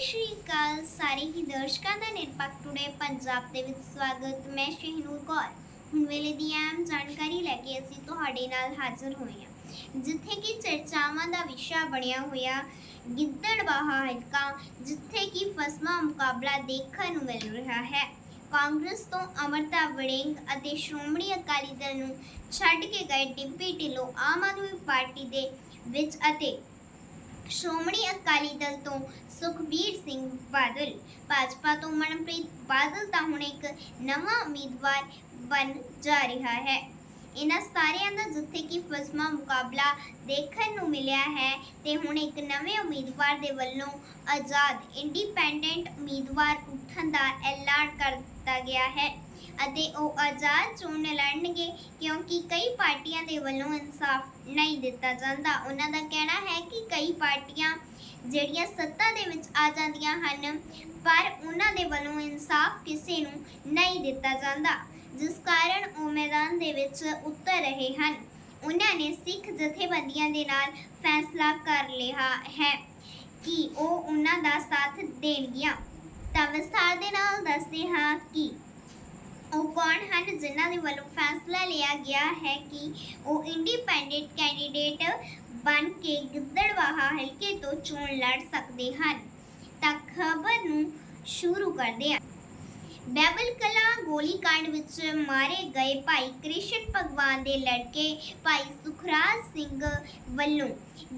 ਸਤਿ ਸ਼੍ਰੀ ਅਕਾਲ ਸਾਰੇ ਹੀ ਦਰਸ਼ਕਾਂ ਦਾ ਨਿਰਪੱਖ ਟੁਡੇ ਪੰਜਾਬ ਦੇ ਵਿੱਚ ਸਵਾਗਤ। ਮੈਂ ਸ਼ਹਿਨੂਰ ਕੌਰ। ਹੁਣ ਵੇਲੇ ਦੀ ਆਮ ਜਾਣਕਾਰੀ ਲੈ ਕੇ ਅਸੀਂ ਤੁਹਾਡੇ ਨਾਲ ਹਾਜ਼ਰ ਹੋਏ ਹਾਂ। ਜਿੱਥੇ ਕਿ ਚਰਚਾਵਾਂ ਦਾ ਵਿਸ਼ਾ ਬਣਿਆ ਹੋਇਆ ਗਿੱਦੜਬਾਹਾ ਹਲਕਾ, ਜਿੱਥੇ ਕਿ ਫਸਮਾ ਮੁਕਾਬਲਾ ਦੇਖਣ ਨੂੰ ਮਿਲ ਰਿਹਾ ਹੈ। ਕਾਂਗਰਸ ਤੋਂ ਅਮਰਤਾ ਵੜਿੰਗ ਅਤੇ ਸ਼੍ਰੋਮਣੀ ਅਕਾਲੀ ਦਲ ਨੂੰ ਛੱਡ ਕੇ ਗਏ ਡਿੰਪੀ ਢਿੱਲੋਂ ਆਮ ਆਦਮੀ ਪਾਰਟੀ ਦੇ ਵਿੱਚ ਅਤੇ ਸ਼੍ਰੋਮਣੀ ਅਕਾਲੀ ਦਲ ਤੋਂ ਸੁਖਬੀਰ ਸਿੰਘ ਬਾਦਲ, ਭਾਜਪਾ ਤੋਂ ਮਨਪ੍ਰੀਤ ਬਾਦਲ ਤਾਂ ਹੁਣ ਇੱਕ ਨਵਾਂ ਉਮੀਦਵਾਰ ਬਣ ਜਾ ਰਿਹਾ ਹੈ। ਇਹਨਾਂ ਸਾਰਿਆਂ ਦਾ ਜਿੱਥੇ ਕਿ ਫਸਮਾ ਮੁਕਾਬਲਾ ਦੇਖਣ ਨੂੰ ਮਿਲਿਆ ਹੈ ਤੇ ਹੁਣ ਇੱਕ ਨਵੇਂ ਉਮੀਦਵਾਰ ਦੇ ਵੱਲੋਂ ਆਜ਼ਾਦ, ਇੰਡੀਪੈਂਡੈਂਟ ਉਮੀਦਵਾਰ ਉੱਠਣ ਦਾ ਐਲਾਨ ਕਰ ਦਿੱਤਾ ਗਿਆ ਹੈ। ਅਤੇ ਉਹ ਆਜ਼ਾਦ ਚੋਣ ਲੜਨਗੇ ਕਿਉਂਕਿ ਕਈ ਪਾਰਟੀਆਂ ਦੇ ਵੱਲੋਂ ਇਨਸਾਫ ਨਹੀਂ ਦਿੱਤਾ ਜਾਂਦਾ। ਉਹਨਾਂ ਦਾ ਕਹਿਣਾ ਹੈ ਕਿ ਕਈ ਪਾਰਟੀਆਂ ਜਿਹੜੀਆਂ ਸੱਤਾ ਦੇ ਵਿੱਚ ਆ ਜਾਂਦੀਆਂ ਹਨ, ਪਰ ਉਹਨਾਂ ਦੇ ਵੱਲੋਂ ਇਨਸਾਫ ਕਿਸੇ ਨੂੰ ਨਹੀਂ ਦਿੱਤਾ ਜਾਂਦਾ, ਜਿਸ ਕਾਰਨ ਉਹ ਮੈਦਾਨ ਦੇ ਵਿੱਚ ਉਤਰ ਰਹੇ ਹਨ। ਉਹਨਾਂ ਨੇ ਸਿੱਖ ਜਥੇਬੰਦੀਆਂ ਦੇ ਨਾਲ ਫੈਸਲਾ ਕਰ ਲਿਆ ਹੈ ਕਿ ਉਹ ਉਹਨਾਂ ਦਾ ਸਾਥ ਦੇਣਗੀਆਂ। ਤਾਂ ਵਿਸਥਾਰ ਦੇ ਨਾਲ ਦੱਸਦੇ ਹਾਂ ਕਿ ਉਹ ਕੌਣ ਹਨ ਜਿਨ੍ਹਾਂ ਦੇ ਵੱਲੋਂ ਫੈਸਲਾ ਲਿਆ ਗਿਆ ਹੈ ਕਿ ਉਹ ਇੰਡੀਪੈਂਡੈਂਟ ਕੈਂਡੀਡੇਟ ਬਣ ਕੇ ਗਿੱਦੜਵਾਹਾ ਹਲਕੇ ਤੋਂ ਚੋਣ ਲੜ ਸਕਦੇ ਹਨ। ਤਾਂ ਖਬਰ ਨੂੰ ਸ਼ੁਰੂ ਕਰਦੇ ਹਾਂ। ਬੈਬਲ ਕਲਾ ਗੋਲੀकांड ਵਿੱਚ ਮਾਰੇ ਗਏ ਭਾਈ ਕ੍ਰਿਸ਼ਨ ਭਗਵਾਨ ਦੇ ਲੜਕੇ ਭਾਈ ਸੁਖਰਾਜ ਸਿੰਘ ਵੱਲੋਂ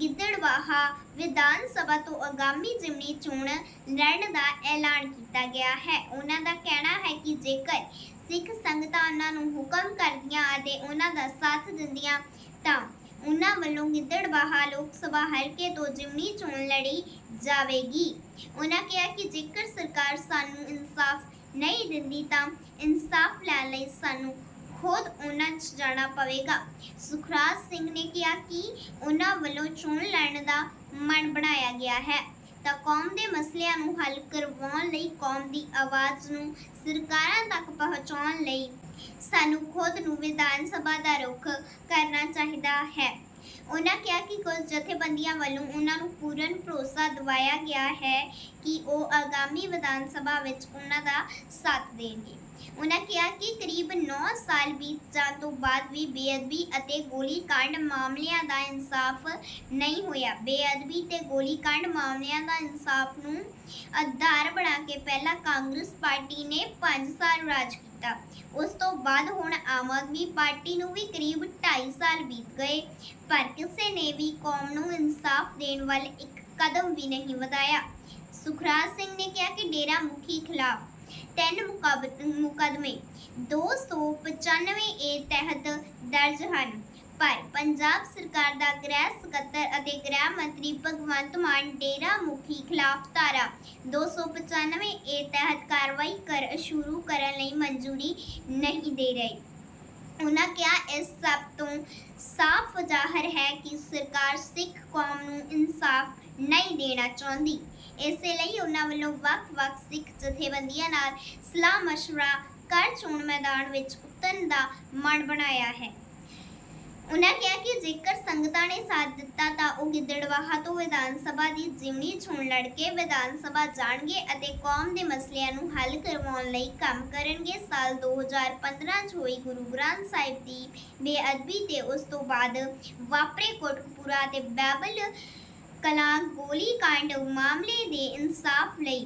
ਗਿੱਦੜਵਾਹਾ ਵਿਧਾਨ ਸਭਾ ਤੋਂ ਆਗਾਮੀ ਜ਼ਿਮਨੀ ਚੋਣ ਲੜਨ ਦਾ ਐਲਾਨ ਕੀਤਾ ਗਿਆ ਹੈ। ਉਹਨਾਂ ਦਾ ਕਹਿਣਾ ਹੈ ਕਿ ਜੇਕਰ ਸਿੱਖ ਸੰਗਤਾਂ ਉਹਨਾਂ ਨੂੰ ਹੁਕਮ ਕਰਦੀਆਂ ਅਤੇ ਉਹਨਾਂ ਦਾ ਸਾਥ ਦਿੰਦੀਆਂ ਤਾਂ ਉਹਨਾਂ ਵੱਲੋਂ ਗਿੱਦੜਬਾਹਾ ਲੋਕ ਸਭਾ ਹਲਕੇ ਤੋਂ ਜਿਮਨੀ ਚੋਣ ਲੜੀ ਜਾਵੇਗੀ। ਉਹਨਾਂ ਕਿਹਾ ਕਿ ਜੇਕਰ ਸਰਕਾਰ ਸਾਨੂੰ ਇਨਸਾਫ ਨਹੀਂ ਦਿੰਦੀ ਤਾਂ ਇਨਸਾਫ ਲੈਣ ਲਈ ਸਾਨੂੰ ਖੁਦ ਉਹਨਾਂ 'ਚ ਜਾਣਾ ਪਵੇਗਾ। ਸੁਖਰਾਜ ਸਿੰਘ ਨੇ ਕਿਹਾ ਕਿ ਉਹਨਾਂ ਵੱਲੋਂ ਚੋਣ ਲੜਨ ਦਾ ਮਨ ਬਣਾਇਆ ਗਿਆ ਹੈ। ਤਾਂ ਕੌਮ ਦੇ ਮਸਲਿਆਂ ਨੂੰ ਹੱਲ ਕਰਵਾਉਣ ਲਈ ਕੌਮ ਦੀ ਆਵਾਜ਼ ਨੂੰ ਸਰਕਾਰਾਂ ਤੱਕ ਪਹੁੰਚਾਉਣ ਲਈ ਸਾਨੂੰ ਖੁਦ ਨੂੰ ਵਿਧਾਨ ਸਭਾ ਦਾ ਰੁਖ ਕਰਨਾ ਚਾਹੀਦਾ ਹੈ। ਉਹਨਾਂ ਕਿਹਾ ਕਿ ਕੁਝ ਜਥੇਬੰਦੀਆਂ ਵੱਲੋਂ ਉਹਨਾਂ ਨੂੰ ਪੂਰਨ ਭਰੋਸਾ ਦਵਾਇਆ ਗਿਆ ਹੈ ਕਿ ਉਹ ਆਗਾਮੀ ਵਿਧਾਨ ਸਭਾ ਵਿੱਚ ਉਹਨਾਂ ਦਾ ਸਾਥ ਦੇਣਗੇ। ਉਹਨਾਂ ਕਿਹਾ ਕਿ ਕਰੀਬ 9 ਸਾਲ ਬੀਤ ਜਾਣ ਤੋਂ ਬਾਅਦ ਵੀ ਬੇਅਦਬੀ ਅਤੇ ਗੋਲੀ ਕਾਂਡ ਮਾਮਲਿਆਂ ਦਾ ਇਨਸਾਫ ਨਹੀਂ ਹੋਇਆ। ਬੇਅਦਬੀ ਤੇ ਗੋਲੀकांड ਮਾਮਲਿਆਂ ਦਾ ਇਨਸਾਫ ਨੂੰ ਆਧਾਰ ਬਣਾ ਕੇ ਪਹਿਲਾਂ ਕਾਂਗਰਸ ਪਾਰਟੀ ਨੇ 5 ਸਾਲ ਰਾਜ ਕੀਤਾ ਉਸ ਤੋਂ ਬਾਅਦ ਹੁਣ ਆਮ ਆਦਮੀ ਪਾਰਟੀ ਨੂੰ ਵੀ ਕਰੀਬ 2.5 ਸਾਲ ਬੀਤ ਗਏ, ਪਰ ਕਿਸੇ ਨੇ ਵੀ ਕੌਮ ਨੂੰ ਇਨਸਾਫ ਦੇਣ ਵੱਲ ਇੱਕ ਕਦਮ ਵੀ ਨਹੀਂ ਵਧਾਇਆ। ਸੁਖਰਾਜ ਸਿੰਘ ਨੇ ਕਿਹਾ ਕਿ ਡੇਰਾ ਮੁਖੀ ਖਿਲਾਫ ਤਿੰਨ ਮੁਕਾਬ- ਮੁਕੱਦਮੇ 295 ਏ ਤਹਿਤ ਦਰਜ ਹਨ। ਪਰ ਪੰਜਾਬ ਸਰਕਾਰ ਦਾ ਗ੍ਰਹਿ ਸਕੱਤਰ ਅਤੇ ਗ੍ਰਹਿ ਮੰਤਰੀ ਭਗਵੰਤ ਮਾਨ ਡੇਰਾ ਮੁਖੀ ਖਿਲਾਫ ਧਾਰਾ 295 ਏ ਤਹਿਤ ਕਾਰਵਾਈ ਕਰ ਸ਼ੁਰੂ ਕਰਨ ਲਈ ਮਨਜ਼ੂਰੀ ਨਹੀਂ ਦੇ ਰਹੇ ਉਹਨਾਂ ਕਿਹਾ ਇਸ ਸਭ ਤੋਂ ਸਾਫ਼ ਜ਼ਾਹਰ ਹੈ ਕਿ ਸਰਕਾਰ ਸਿੱਖ ਕੌਮ ਨੂੰ ਇਨਸਾਫ ਨਹੀਂ ਦੇਣਾ ਚਾਹੁੰਦੀ ਇਸੇ ਲਈ ਉਹਨਾਂ ਵੱਲੋਂ ਵੱਖ-ਵੱਖ ਸਿੱਖ ਜਥੇਬੰਦੀਆਂ ਨਾਲ ਸਲਾਹ مشورہ ਕਰ ਚੋਣ ਮੈਦਾਨ ਵਿੱਚ ਉਤਰਨ ਦਾ ਮਨ ਬਣਾਇਆ ਹੈ ਉਹਨਾਂ ਕਿਹਾ ਕਿ ਜੇਕਰ ਸੰਗਤਾਂ ਨੇ ਸਾਥ ਦਿੱਤਾ ਤਾਂ ਉਹ ਗਿੱਦੜਵਾਹਾ ਤੋਂ ਵਿਧਾਨ ਸਭਾ ਦੀ ਜਿਮਨੀ ਚੋਣ ਲੜ ਕੇ ਵਿਧਾਨ ਸਭਾ ਜਾਣਗੇ ਅਤੇ ਕੌਮ ਦੇ ਮਸਲਿਆਂ ਨੂੰ ਹੱਲ ਕਰਵਾਉਣ ਲਈ ਕੰਮ ਕਰਨਗੇ। ਸਾਲ 2015 ਚ ਹੋਈ ਗੁਰੂ ਗ੍ਰੰਥ ਸਾਹਿਬ ਦੀ ਬੇਅਦਬੀ ਤੇ ਉਸ ਤੋਂ ਬਾਅਦ ਵਾਪਰੇ ਕੋਟਕਪੂਰਾ ਤੇ ਬੈਬਲ ਕਲਾਂ ਗੋਲੀकांड ਮਾਮਲੇ ਦੇ ਇਨਸਾਫ ਲਈ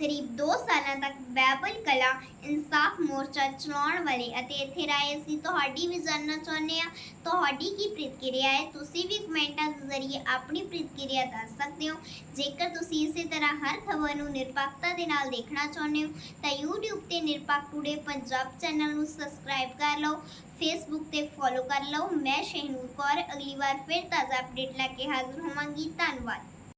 ਕਰੀਬ 2 ਸਾਲਾਂ ਤੱਕ ਬੈਬਲ ਕਲਾ, ਇਨਸਾਫ ਮੋਰਚਾ ਚਲਾਉਣ ਵਾਲੇ ਅਤੇ ਇੱਥੇ ਰਾਏ ਅਸੀਂ ਤੁਹਾਡੀ ਵੀ ਜਾਣਨਾ ਚਾਹੁੰਦੇ ਆ ਤੁਹਾਡੀ ਕੀ ਪ੍ਰਤੀਕਿਰਿਆ ਹੈ? ਤੁਸੀਂ ਵੀ ਕਮੈਂਟਾਂ ਦੇ ਜ਼ਰੀਏ ਆਪਣੀ ਪ੍ਰਤੀਕਿਰਿਆ ਦੱਸ ਸਕਦੇ ਹੋ। ਜੇਕਰ ਤੁਸੀਂ ਇਸੇ ਤਰ੍ਹਾਂ ਹਰ ਖਬਰ ਨੂੰ ਨਿਰਪੱਖਤਾ ਦੇ ਨਾਲ ਦੇਖਣਾ ਚਾਹੁੰਦੇ ਹੋ, ਤਾਂ YouTube ਤੇ ਨਿਰਪੱਖ ਟੂਡੇ ਪੰਜਾਬ ਚੈਨਲ ਨੂੰ ਸਬਸਕ੍ਰਾਈਬ ਕਰ ਲਓ ਫੇਸਬੁੱਕ ਤੇ ਫੋਲੋ ਕਰ ਲਓ। ਮੈਂ ਸ਼ਹਿਨੂਰ ਕੌਰ, ਅਗਲੀ ਵਾਰ ਫਿਰ ਤਾਜ਼ਾ ਅਪਡੇਟ ਲੈ ਕੇ ਹਾਜ਼ਰ ਹੋਵਾਂਗੀ। ਧੰਨਵਾਦ।